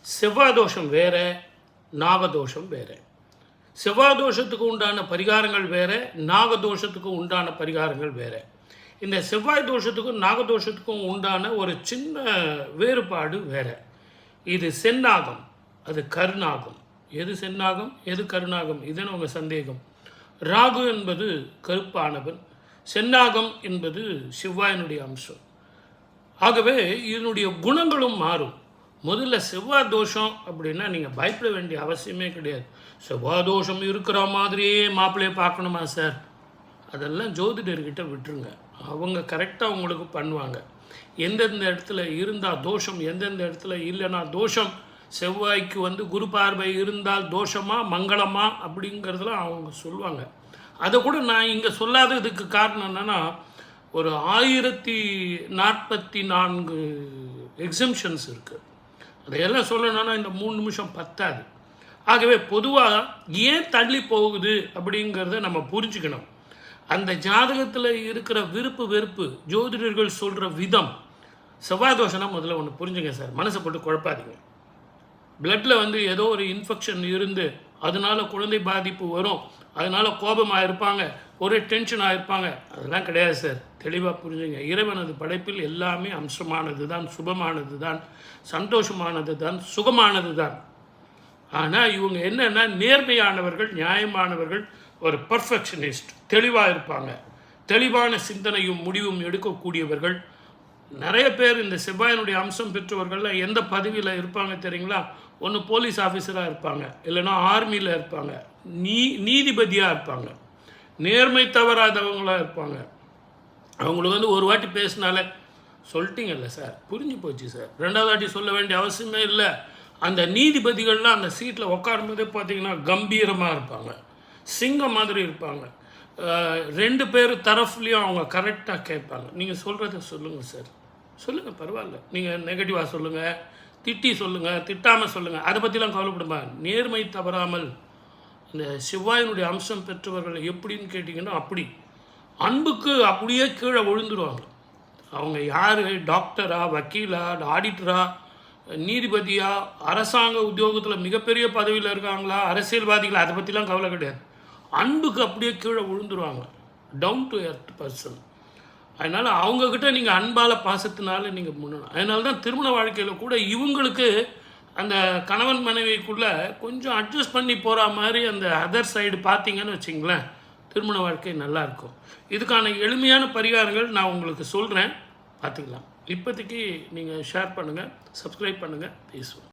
செவ்வாய் தோஷம் வேற நாகதோஷம் வேற. செவ்வாய் தோஷத்துக்கு உண்டான பரிகாரங்கள் வேறு நாகதோஷத்துக்கு உண்டான பரிகாரங்கள் வேறு. இந்த செவ்வாய் தோஷத்துக்கும் நாகதோஷத்துக்கும் உண்டான ஒரு சின்ன வேறுபாடு வேற. இது செந்நாகம் அது கருணாகம் எது செந்நாகம் எது கருணாகம் இதுன்னு உங்கள் சந்தேகம். ராகு என்பது கருப்பானவன் செந்நாகம் என்பது சிவ்வாயினுடைய அம்சம். ஆகவே இதனுடைய குணங்களும் மாறும். முதல்ல செவ்வாய் தோஷம் அப்படின்னா நீங்கள் பயப்பட வேண்டிய அவசியமே கிடையாது. செவ்வாய் தோஷம் இருக்கிற மாதிரியே மாப்பிள்ளையை பார்க்கணுமா சார்? அதெல்லாம் ஜோதிடர்கிட்ட விட்டுருங்க. அவங்க கரெக்டாக உங்களுக்கு பண்ணுவாங்க. எந்தெந்த இடத்துல இருந்தால் தோஷம் எந்தெந்த இடத்துல இல்லைன்னா தோஷம். செவ்வாய்க்கு வந்து குரு பார்வை இருந்தால் தோஷமா மங்களமா அப்படிங்கிறதுலாம் அவங்க சொல்லுவாங்க. அதை கூட நான் இங்கே சொல்லாததுக்கு காரணம் என்னென்னா ஒரு ஆயிரத்தி நாற்பத்தி நான்கு எக்ஸம்ஷன்ஸ் இருக்குது அதையெல்லாம் சொல்லணும்னா இந்த மூணு நிமிஷம் பத்தாது. ஆகவே பொதுவாக ஏன் தள்ளி போகுது அப்படிங்கிறத நம்ம புரிஞ்சுக்கணும். அந்த ஜாதகத்தில் இருக்கிற விருப்பு வெறுப்பு ஜோதிடர்கள் சொல்கிற விதம் செவ்வாய் தோஷம்னா முதல்ல ஒன்று புரிஞ்சுங்க சார். மனசை போட்டு குழப்பாதீங்க. பிளட்டில் வந்து ஏதோ ஒரு இன்ஃபெக்ஷன் இருந்து அதனால குழந்தை பாதிப்பு வரும் அதனால கோபமாக இருப்பாங்க ஒரே டென்ஷனாக இருப்பாங்க அதெல்லாம் கிடையாது சார் தெளிவாக புரிஞ்சுங்க. இறைவனது படைப்பில் எல்லாமே அம்சமானது தான் சுபமானது தான் சந்தோஷமானது தான் சுகமானது தான் ஆனால் இவங்க என்னென்னா நேர்மையானவர்கள் நியாயமானவர்கள் ஒரு பர்ஃபெக்ஷனிஸ்ட் தெளிவாக இருப்பாங்க. தெளிவான சிந்தனையும் முடிவும் எடுக்கக்கூடியவர்கள். நிறைய பேர் இந்த செவ்வாயினுடைய அம்சம் பெற்றவர்கள்லாம் எந்த பதவியில் இருப்பாங்க தெரியுங்களா? ஒன்று போலீஸ் ஆஃபீஸராக இருப்பாங்க. இல்லைன்னா ஆர்மியில் இருப்பாங்க. நீ நீதிபதியாக இருப்பாங்க. நேர்மை தவறாதவங்களாக இருப்பாங்க. அவங்களுக்கு வந்து ஒரு வாட்டி பேசினாலே சொல்லிட்டீங்கல்ல சார் புரிஞ்சு போச்சு சார். ரெண்டாவது வாட்டி சொல்ல வேண்டிய அவசியமே இல்லை. அந்த நீதிபதிகள்லாம் அந்த சீட்டில் உட்காரும்போதே பார்த்தீங்கன்னா கம்பீரமாக இருப்பாங்க. சிங்கம் மாதிரி இருப்பாங்க. ரெண்டு பேர் தரப்புலேயும் அவங்க கரெக்டாக கேட்பாங்க. நீங்கள் சொல்கிறத சொல்லுங்கள் சார். சொல்லுங்கள் பரவாயில்ல. நீங்கள் நெகட்டிவாக சொல்லுங்கள் திட்டி சொல்லுங்கள் திட்டாமல் சொல்லுங்கள் அதை பற்றிலாம் கவலைப்படுமா? நேர்மை தவறாமல் இந்த செவ்வாயினுடைய அம்சம் பெற்றவர்கள் எப்படின்னு கேட்டிங்கன்னா அப்படி. அன்புக்கு அப்படியே கீழே விழுந்துருவாங்க. அவங்க யார்? டாக்டரா வக்கீலா ஆடிட்டரா நீதிபதியா அரசாங்க உத்தியோகத்தில் மிகப்பெரிய பதவியில் இருக்காங்களா அரசியல்வாதிகளா? அதை பற்றிலாம் கவலை கிடையாது. அன்புக்கு அப்படியே கீழே விழுந்துருவாங்க. டவுன் டு எர்த் பர்சன் அதனால் அவங்கக்கிட்ட நீங்கள் அன்பால் பாசத்தினால நீங்கள் முன்னணும். அதனால தான் திருமண வாழ்க்கையில் கூட இவங்களுக்கு அந்த கணவன் மனைவிக்குள்ளே கொஞ்சம் அட்ஜஸ்ட் பண்ணி போகிற மாதிரி அந்த அதர் சைடு பார்த்தீங்கன்னு வச்சிங்களேன் திருமண வாழ்க்கை நல்லாயிருக்கும் இதுக்கான எளிமையான பரிகாரங்கள் நான் உங்களுக்கு சொல்கிறேன் பார்த்துக்கலாம். இப்போதைக்கு நீங்கள் ஷேர் பண்ணுங்கள் சப்ஸ்கிரைப் பண்ணுங்கள் பேசுவோம்.